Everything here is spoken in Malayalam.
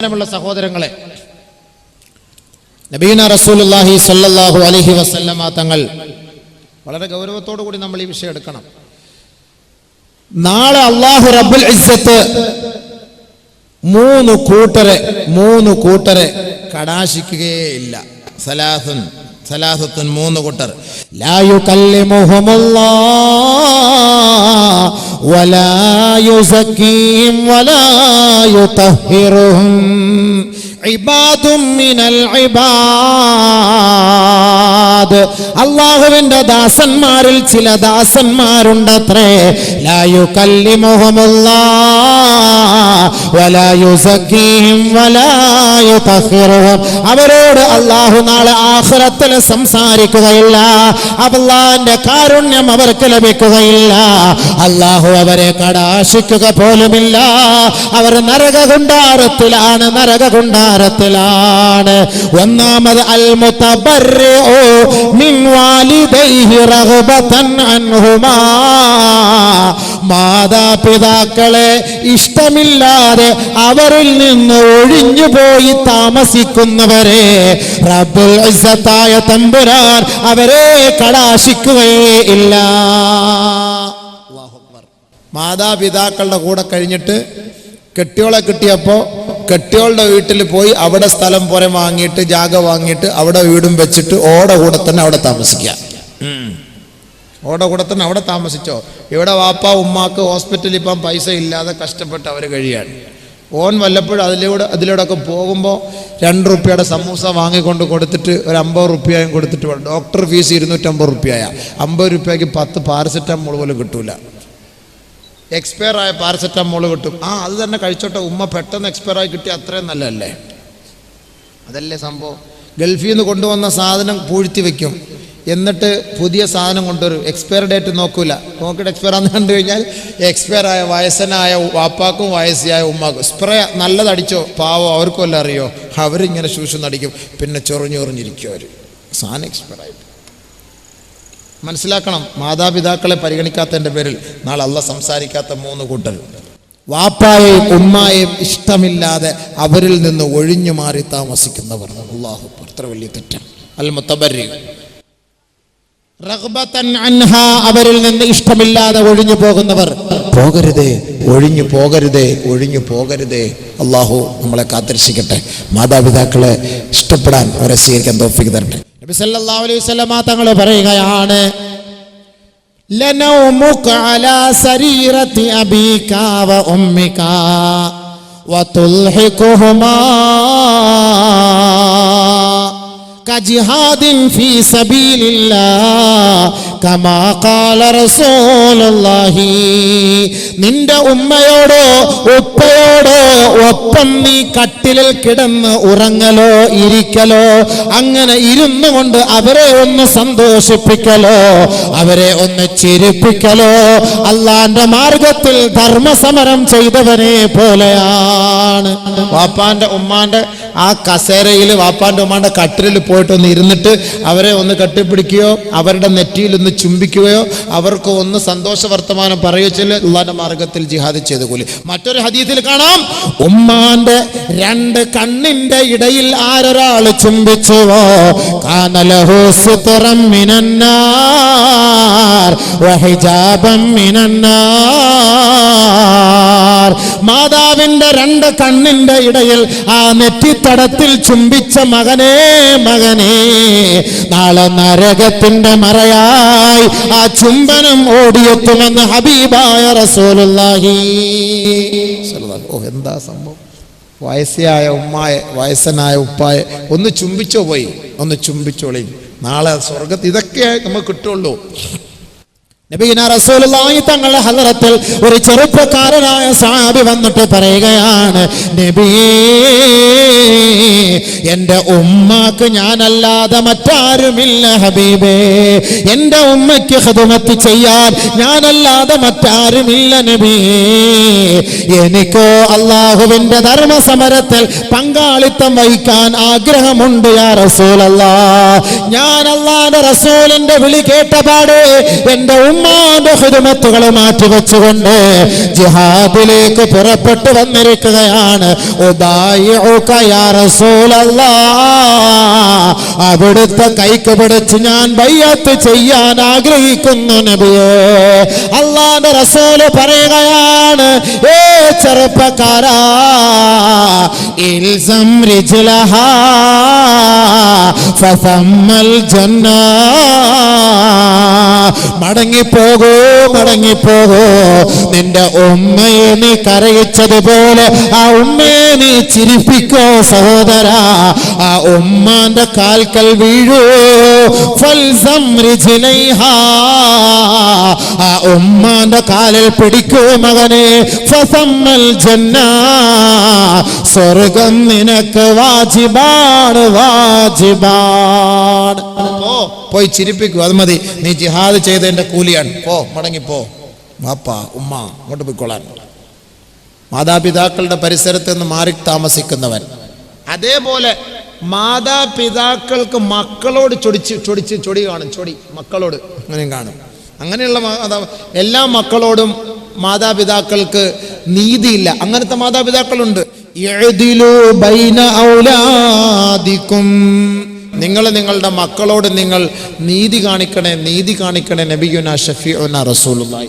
ബഹുമാനമുള്ള സഹോദരങ്ങളെ നബീന റസൂലുള്ളാഹി സ്വല്ലല്ലാഹു അലൈഹി വസല്ലമ തങ്ങൾ വളരെ ഗൗരവത്തോടു കൂടി നമ്മൾ ഈ വിഷയം എടുക്കണം. നാളെ അള്ളാഹു റബ്ബുൽ ഇസ്സത്ത് മൂന്ന് കൂട്ടരെ മൂന്ന് കൂട്ടരെ കടാശിക്കുകയില്ല സലാസുൻ സലാസത്തുൻ മൂന്ന് കൂട്ടർ. ലായു ലാ ولا يزكيهم ولا يطهرهم. عباد من العباد. ഇബാദ് അള്ളാഹുവിന്റെ ദാസന്മാരിൽ ചില ദാസന്മാരുണ്ടത്രേ. ലാ കല്ലി യുതഹിറുഹും. അവരോട് അള്ളാഹു നാളെ ആഖിറത്തിൽ സംസാരിക്കുകയില്ല. അള്ളാഹിന്റെ കാരുണ്യം അവർക്ക് ലഭിക്കുകയില്ല. അള്ളാഹു അവരെ കടാശിക്കുക പോലുമില്ല. അവർ നരകകുണ്ടാരത്തിലാണ് നരകകുണ്ടാരത്തിലാണ് ഒന്നാമത് അൽ മുതബർരിഉ മിൻ വാലിദൈഹി റഗ്ബതൻ അൻഹുമാ. മാതാപിതാക്കളെ ഇഷ്ടമില്ലാതെ അവരിൽ നിന്ന് ഒഴിഞ്ഞുപോയി താമസിക്കുന്നവരെ റബ്ബുൽ ഇസത്തായ തമ്പുരാൻ അവരെ കടാശിക്കുകയേ ഇല്ല. മാതാപിതാക്കളുടെ കൂടെ കഴിഞ്ഞിട്ട് കെട്ടിയോളെ കിട്ടിയപ്പോൾ കെട്ടിയോളുടെ വീട്ടിൽ പോയി അവിടെ സ്ഥലം പുറം വാങ്ങിയിട്ട് ജാഗ വാങ്ങിയിട്ട് അവിടെ വീടും വെച്ചിട്ട് ഓടെ കൂടെ തന്നെ അവിടെ താമസിക്കുക. ഓടെ കൂടെ തന്നെ അവിടെ താമസിച്ചോ? ഇവിടെ വാപ്പ ഉമ്മാക്ക് ഹോസ്പിറ്റലിൽ ഇപ്പം പൈസ ഇല്ലാതെ കഷ്ടപ്പെട്ട് അവർ കഴിയാണ്. ഓൻ വല്ലപ്പോഴും അതിലൂടെ അതിലൂടെയൊക്കെ പോകുമ്പോൾ രണ്ട് റുപ്യയുടെ സമൂസ വാങ്ങിക്കൊണ്ട് കൊടുത്തിട്ട് ഒരു അമ്പത് റുപ്യയും കൊടുത്തിട്ട് വേണം. ഡോക്ടർ ഫീസ് ഇരുന്നൂറ്റമ്പത് റുപ്യയാണ് അമ്പത് റുപ്യക്ക് പത്ത് പാരസെറ്റാമോൾ പോലും കിട്ടൂല. എക്സ്പയർ ആയ പാരസെറ്റാമോൾ കിട്ടും. ആ അത് തന്നെ കഴിച്ചോട്ടെ. ഉമ്മ പെട്ടെന്ന് എക്സ്പയർ ആയി കിട്ടിയ അത്രയും നല്ലതല്ലേ? അതല്ലേ സംഭവം? ഗൾഫിൽ നിന്ന് കൊണ്ടുവന്ന സാധനം പൂഴ്ത്തി വെക്കും. എന്നിട്ട് പുതിയ സാധനം കൊണ്ടുവരും. എക്സ്പയർ ഡേറ്റ് നോക്കൂല. നോക്കിയിട്ട് എക്സ്പയർ ആണെന്ന് കണ്ടു കഴിഞ്ഞാൽ എക്സ്പയർ ആയ വയസ്സനായ വാപ്പാക്കും വയസ്സിയായ ഉമ്മാക്കും. സ്പ്രേ നല്ലതടിച്ചോ? പാവോ അവർക്കും എല്ലാം അറിയോ? അവരിങ്ങനെ ശൂഷം നടിക്കും പിന്നെ ചൊറിഞ്ഞൊറിഞ്ഞിരിക്കും അവർ സാധനം എക്സ്പയർ ആയി മനസ്സിലാക്കണം. മാതാപിതാക്കളെ പരിഗണിക്കാത്തതിന്റെ പേരിൽ നാളെ അല്ല സംസാരിക്കാത്ത മൂന്ന് കൂട്ടർ. വാപ്പായെയും ഉമ്മായെയും ഇഷ്ടമില്ലാതെ അവരിൽ നിന്ന് ഒഴിഞ്ഞു മാറി താമസിക്കുന്നവർ. അള്ളാഹു അത്ര വലിയ തെറ്റാണ് അൽ അവരിൽ നിന്ന് ഇഷ്ടമില്ലാതെ ഒഴിഞ്ഞു പോകുന്നവർ. പോകരുതേ ഒഴിഞ്ഞു പോകരുതേ ഒഴിഞ്ഞു പോകരുതേ. അള്ളാഹു നമ്മളെ കാത്തിരക്ഷിക്കട്ടെ. മാതാപിതാക്കളെ ഇഷ്ടപ്പെടാൻ അവരെ സ്വീകരിക്കാൻ തോഫിക്ക് തരട്ടെ. നബി സല്ലല്ലാഹു അലൈഹി വസല്ലമ തങ്ങൾ പറയുകയാണ് ലനൗമുക അലാ സരീറത്തി അബീക വ ഉമ്മിക വതുൽഹിഖുഹുമാ كجهاد في سبيل الله كما قال رسول الله നിന്റെ ഉമ്മയോടോ ഉപ്പയോടോ ഒപ്പം നീ കട്ടിലിൽ കിടന്ന് ഉറങ്ങലോ ഇരിക്കലോ അങ്ങനെ ഇരുന്നു കൊണ്ട് അവരെ ഒന്ന് സന്തോഷിപ്പിക്കലോ അവരെ ഒന്ന് ചിരിപ്പിക്കലോ. അല്ലാന്റെ മാർഗത്തിൽ ധർമ്മസമരം ചെയ്തവനെ പോലെയാണ്. വാപ്പാന്റെ ഉമ്മാന്റെ ആ കസേരയിൽ വാപ്പാന്റെ ഉമ്മാന്റെ കട്ടിലിൽ പോയിട്ട് ഒന്ന് ഇരുന്നിട്ട് അവരെ ഒന്ന് കെട്ടിപ്പിടിക്കുകയോ അവരുടെ നെറ്റിയിൽ ഒന്ന് ചുംബിക്കുകയോ അവർക്ക് ഒന്ന് സന്തോഷ വർത്തമാനം പറയുകയോ അള്ളാന്റെ മാർഗത്തിൽ ജിഹാദ് ചെയ്ത് കൂലി. മറ്റൊരു ഹദീത്തിൽ കാണാം. ഉമ്മാന്റെ രണ്ട് കണ്ണിന്റെ ഇടയിൽ ആരൊരാൾ ചുംബിച്ചുവോ കാനലഹു സുതുറം മിനന്നാർ വഹിജാബം മിനന്നാർ. മാതാവിന്റെ രണ്ട് കണ്ണിന്റെ ഇടയിൽ ആ നെറ്റിത്തടത്തിൽ ചുംബിച്ച മകനെ മകനെ. നാളെ നരകത്തിന്റെ മറയായി ആ ചുംബനം ഓടിയെത്തുമെന്ന് ഹബീബായ റസൂലുള്ളാഹി ഓ എന്താ സംഭവം? വയസ്സായ ഉമ്മായെ വയസ്സനായ ഉപ്പായെ ഒന്ന് ചുംബിച്ചോ പോയി? ഒന്ന് ചുംബിച്ചോളി. നാളെ സ്വർഗത്ത് ഇതൊക്കെ നമുക്ക് കിട്ടുള്ളൂ. നബീന റസൂലുള്ളാഹി തങ്ങളുടെ ഹലറത്തിൽ ഒരു ചെറുപ്പക്കാരനായ സാബി വന്നിട്ട് പറയുകയാണ് നബീ എന്റെ ഉമ്മാക്ക് ഞാനല്ലാതെ മറ്റാരുമില്ല ഹബീബേ. എന്റെ ഉമ്മയ്ക്ക് ഹതുമത്ത് ചെയ്യാൻ ഞാനല്ലാതെ മറ്റാരുമില്ല നബീ. എനിക്കോ അള്ളാഹുവിന്റെ ധർമ്മസമരത്തിൽ പങ്കാളിത്തം വഹിക്കാൻ ആഗ്രഹമുണ്ട് യാ റസൂലല്ലാ. ഞാൻ അള്ളാന്റെ റസൂലിന്റെ വിളി കേട്ടപാട് എന്റെ ഉമ്മ ഉമ്മാന്റെ മാറ്റി മാറ്റിവെച്ചുകൊണ്ട് ജിഹാദിലേക്ക് പുറപ്പെട്ടു വന്നിരിക്കുകയാണ്. അവിടുത്തെ കൈക്ക് പിടിച്ച് ഞാൻ വയ്യാത്ത് ചെയ്യാൻ ആഗ്രഹിക്കുന്നു നബിയേ. അള്ളാന്റെ റസൂൽ പറയുകയാണ് ഏ ചെറുപ്പക്കാരാ ഇൽസം ഫസമ്മൽ ജന്ന. മടങ്ങിപ്പോകൂ മടങ്ങിപ്പോകൂ നിന്റെ ഉമ്മയെ നീ കരയിച്ചതുപോലെ ആ ഉമ്മയെ നീ ചിരിപ്പിക്കോ സഹോദര ആ ഉമ്മാന്റെ കാൽക്കൽ വീഴൂ. ഉമ്മാന്റെ കാലിൽ പിടിക്കൂ മകനെ. ഫസമ്മൽ ജന്ന. സ്വർഗം നിനക്ക് വാജിബാണ് വാജിബാണ്. പോയി ചിരിപ്പിക്കൂ അത് മതി. നീ ജിഹാദ് ചെയ്തതിന്റെ കൂലിയാണ്. പോ മടങ്ങിപ്പോ വാപ്പ ഉമ്മ അങ്ങോട്ട് പോയിക്കൊള്ളാൻ മാതാപിതാക്കളുടെ പരിസരത്ത് നിന്ന് മാറി താമസിക്കുന്നവൻ. അതേപോലെ മാതാപിതാക്കൾക്ക് മക്കളോട് ചൊടിച്ച് ചൊടിച്ച് ചൊടി കാണും ചൊടി. മക്കളോട് അങ്ങനെയും കാണും. അങ്ങനെയുള്ള മാതാ എല്ലാ മക്കളോടും മാതാപിതാക്കൾക്ക് നീതിയില്ല. അങ്ങനത്തെ മാതാപിതാക്കളുണ്ട്. നിങ്ങൾ നിങ്ങളുടെ മക്കളോട് നിങ്ങൾ നീതി കാണിക്കണേ നീതി കാണിക്കണേ നബിയുന ഷഫീഉന റസൂലുള്ളാഹി.